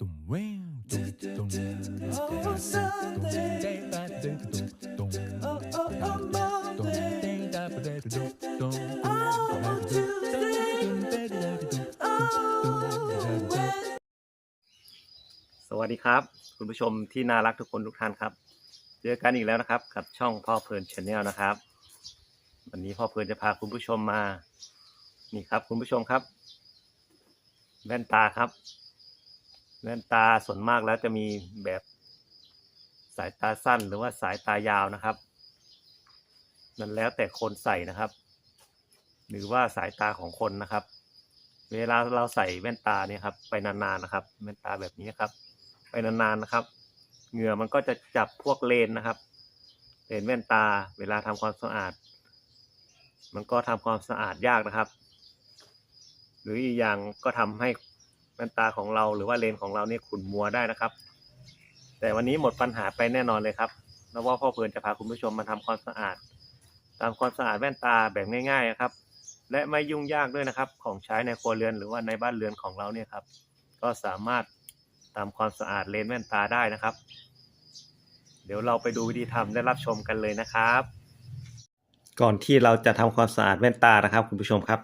ตุ้มเว้วตุ้มตุ้มตุ้มเจ๊บาตึงตุ้มตุ้มตุ้มเจ๊ดาบเดตุ้มตุ้มตุ้มเจ๊ดาตุ้มตุ้มสวัสดีครับ คุณผู้ชมที่น่ารักทุกคนทุกท่านครับ เจอกันอีกแล้วนะครับ กับช่องพ่อเพลินชาแนลนะครับ วันนี้พ่อเพลินจะพาคุณผู้ชมมา นี่ครับ คุณผู้ชมครับ แว่นตาครับ แว่นตาส่วนมากแล้วจะมีแบบสายตาสั้นหรือว่าสายตายาวนะครับ นั่นแล้วแต่คนใส่นะครับ หรือว่าสายตาของคนนะครับ เวลาเราใส่แว่นตาเนี่ยครับไปนานๆนะครับ แว่นตาแบบนี้ครับ ไปนานๆนะครับ เหงื่อมันก็จะจับพวกเลนนะครับเลนแว่นตา เวลาทำความสะอาด มันก็ทำความสะอาดยากนะครับ หรืออีกอย่างก็ทำให้ แว่นตาของเราหรือว่าเลนของเราเนี่ยขุ่นมัวได้นะครับ แต่วันนี้หมดปัญหาไปแน่นอนเลยครับแล้วว่าพ่อเพลินจะพาคุณผู้ชมมาทำความสะอาดทำความสะอาดแว่นตาแบบง่ายๆนะครับ และไม่ยุ่งยากด้วยนะครับ ของใช้ในครัวเรือนหรือว่าในบ้านเรือนของเราเนี่ยครับ ก็สามารถทำความสะอาดเลนส์แว่นตาได้นะครับ เดี๋ยวเราไปดูวิธีทำและรับชมกันเลยนะครับ ก่อนที่เราจะทำความสะอาดแว่นตานะครับ คุณผู้ชมครับ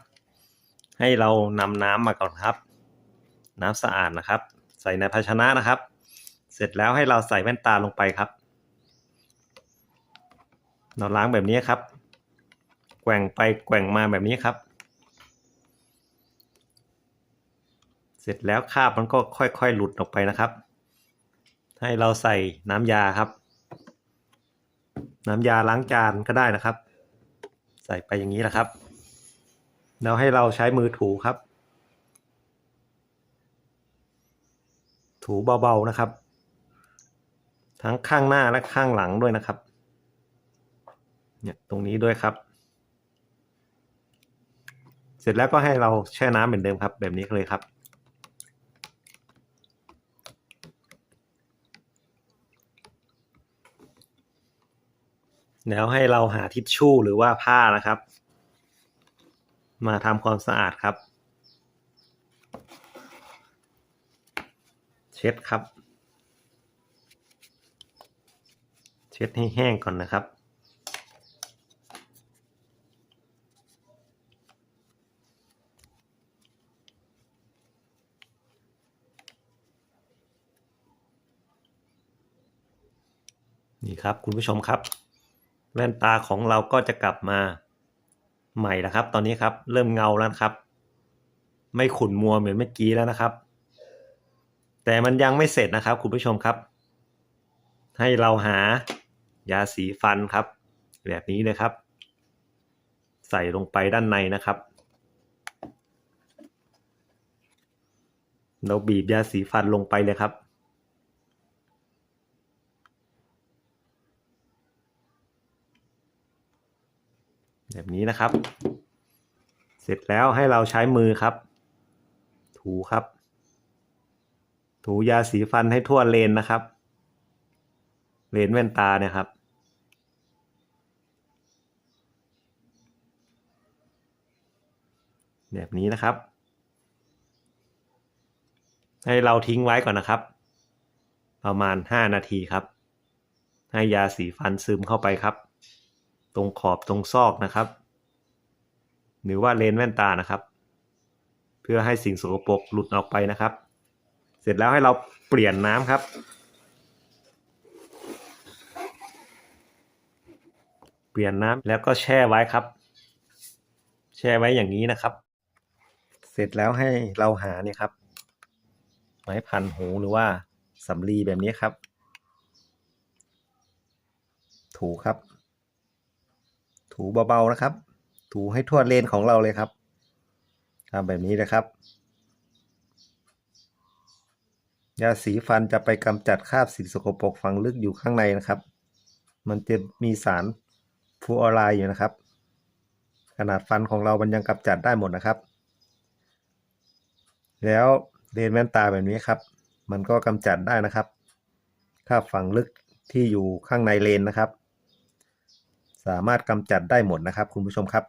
ให้เรานำน้ำมาก่อนครับ น้ำสะอาดนะครับ ใส่ในภาชนะนะครับ เสร็จแล้วให้เราใส่แว่นตาลงไปครับ เราล้างแบบนี้ครับ แกว่งไปแกว่งมาแบบนี้ครับ เสร็จแล้วคราบมันก็ค่อยๆหลุดออกไปนะครับ ให้เราใส่น้ำยาครับ น้ำยาล้างจานก็ได้นะครับ ใส่ไปอย่างนี้นะครับ แล้วให้เราใช้มือถูครับ ถูเบาๆนะครับ ทั้งข้างหน้าและข้างหลังด้วยนะครับ เนี่ยตรงนี้ด้วยครับ เสร็จแล้วก็ให้เราแช่น้ำเหมือนเดิมครับ แบบนี้เลยครับ แล้วให้เราหาทิชชู่หรือว่าผ้านะครับ มาทำความสะอาดครับ เช็ดครับ เช็ดให้แห้งก่อนนะครับ นี่ครับคุณผู้ชมครับ แว่นตาของเราก็จะกลับมาใหม่แล้วครับ ตอนนี้ครับ เริ่มเงาแล้วครับ ไม่ขุ่นมัวเหมือนเมื่อกี้แล้วนะครับ แต่มันยังไม่เสร็จนะครับ คุณผู้ชมครับ ให้เราหายาสีฟันครับ แบบนี้เลยครับ ใส่ลงไปด้านในนะครับ เราบีบยาสีฟันลงไปเลยครับแบบนี้นะครับ เสร็จแล้วให้เราใช้มือครับ ถูครับ ถูยาสีฟันให้ทั่วเลนนะครับ เลนแว่นตาเนี่ยครับ แบบนี้นะครับ ให้เราทิ้งไว้ก่อนนะครับ ประมาณ 5 นาทีครับ ให้ยาสีฟันซึมเข้าไปครับ ตรงขอบตรงซอกนะครับ หรือว่าเลนแว่นตานะครับ เพื่อให้สิ่งสกปรกหลุดออกไปนะครับ เสร็จแล้วให้เราเปลี่ยนน้ำครับ เปลี่ยนน้ำแล้วก็แช่ไว้ครับ แช่ไว้อย่างนี้นะครับ เสร็จแล้วให้เราหาเนี่ยครับ ไม้พันหูหรือว่าสำลีแบบนี้ครับ ถูครับ ถูเบาๆนะครับ ถูให้ทั่วเลนของเราเลยครับทำแบบนี้นะครับ ยาสีฟันจะไปกำจัดคราบสิ่งสกปรกฝังลึกอยู่ข้างในนะครับ มันจะมีสารฟูออไรด์อยู่นะครับ ขนาดฟันของเรามันยังกำจัดได้หมดนะครับ แล้วเลนส์แว่นตาแบบนี้ครับ มันก็กำจัดได้นะครับคราบฝังลึกที่อยู่ข้างในเลนนะครับ สามารถกำจัดได้หมดนะครับ คุณผู้ชมครับ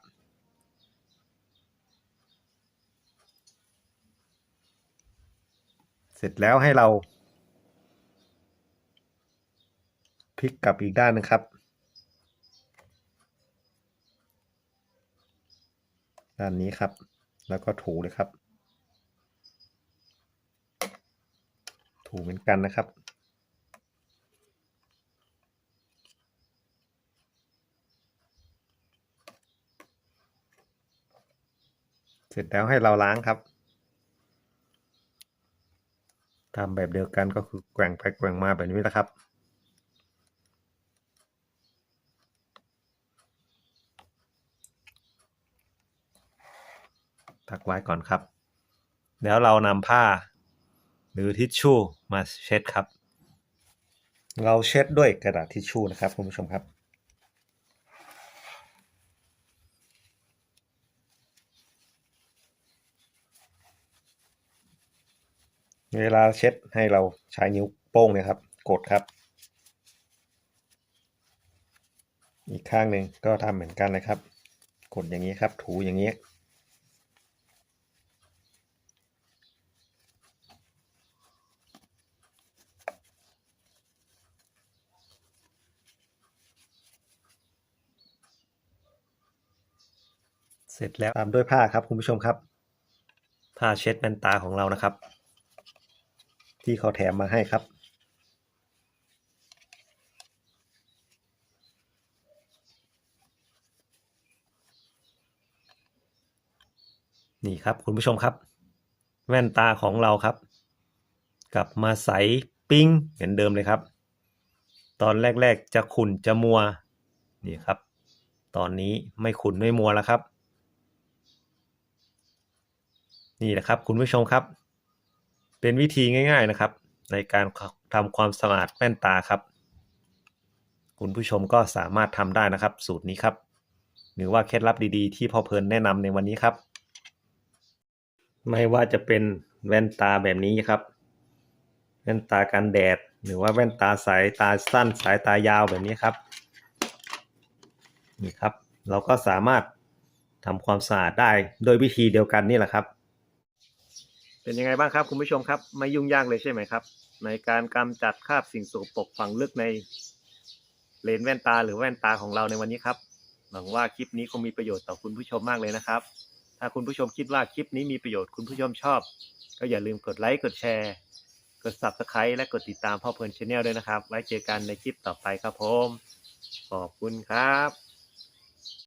เสร็จแล้วให้เราพลิกกลับอีกด้านนะครับ ด้านนี้ครับ แล้วก็ถูเลยครับ ถูเหมือนกันนะครับเสร็จแล้วให้เราล้างครับ ทำแบบเดียวกันก็คือแกว่งไปแกว่งมาแบบนี้นะครับพักไว้ก่อนครับ แล้วเรานำผ้า หรือทิชชู่มาเช็ดครับ เราเช็ดด้วยกระดาษทิชชู่นะครับคุณผู้ชมครับ เวลาเช็ดให้เราใช้นิ้วโป้งนี่ยครับ กดครับ อีกข้างหนึ่งก็ทำเหมือนกันเลยครับ กดอย่างนี้ครับ ถูอย่างนี้ เสร็จแล้วตามด้วยผ้าครับคุณผู้ชมครับผ้าเช็ดแว่นตาของเรานะครับ ที่เขาแถมมาให้ครับ นี่ครับคุณผู้ชมครับ แว่นตาของเราครับ กลับมาใสปิ้งเหมือนเดิมเลยครับ ตอนแรกๆจะขุ่นจะมัวนี่ครับ ตอนนี้ไม่ขุ่นไม่มัวแล้วครับ นี่นะครับคุณผู้ชมครับ เป็นวิธีง่าย ๆนะครับ ในการทำความสะอาดแว่นตาครับ คุณผู้ชมก็สามารถทำได้นะครับ สูตรนี้ครับ หรือว่าเคล็ดลับดีๆ ที่พ่อเพลินแนะนำในวันนี้ครับ ไม่ว่าจะเป็นแว่นตาแบบนี้ครับ แว่นตากันแดด หรือว่าแว่นตาสายตาสั้นสายตายาวแบบนี้ครับนี่ครับ เราก็สามารถทำความสะอาดได้โดยวิธีเดียวกันนี่แหละครับ เป็นยังไงบ้างครับคุณผู้ชมครับ ไม่ยุ่งยากเลยใช่ไหมครับ ในการกำจัดคราบสิ่งสกปรกฝังลึกในเลนแว่นตาหรือแว่นตาของเราในวันนี้ครับหวังว่าคลิปนี้คงมีประโยชน์ต่อคุณผู้ชมมากเลยนะครับ ถ้าคุณผู้ชมคิดว่าคลิปนี้มีประโยชน์คุณผู้ชมชอบ ก็อย่าลืมกดไลค์กดแชร์ กด subscribe และกดติดตามพ่อเพลินชาแนลด้วยนะครับ ไว้เจอกันในคลิปต่อไปครับผม ขอบคุณครับ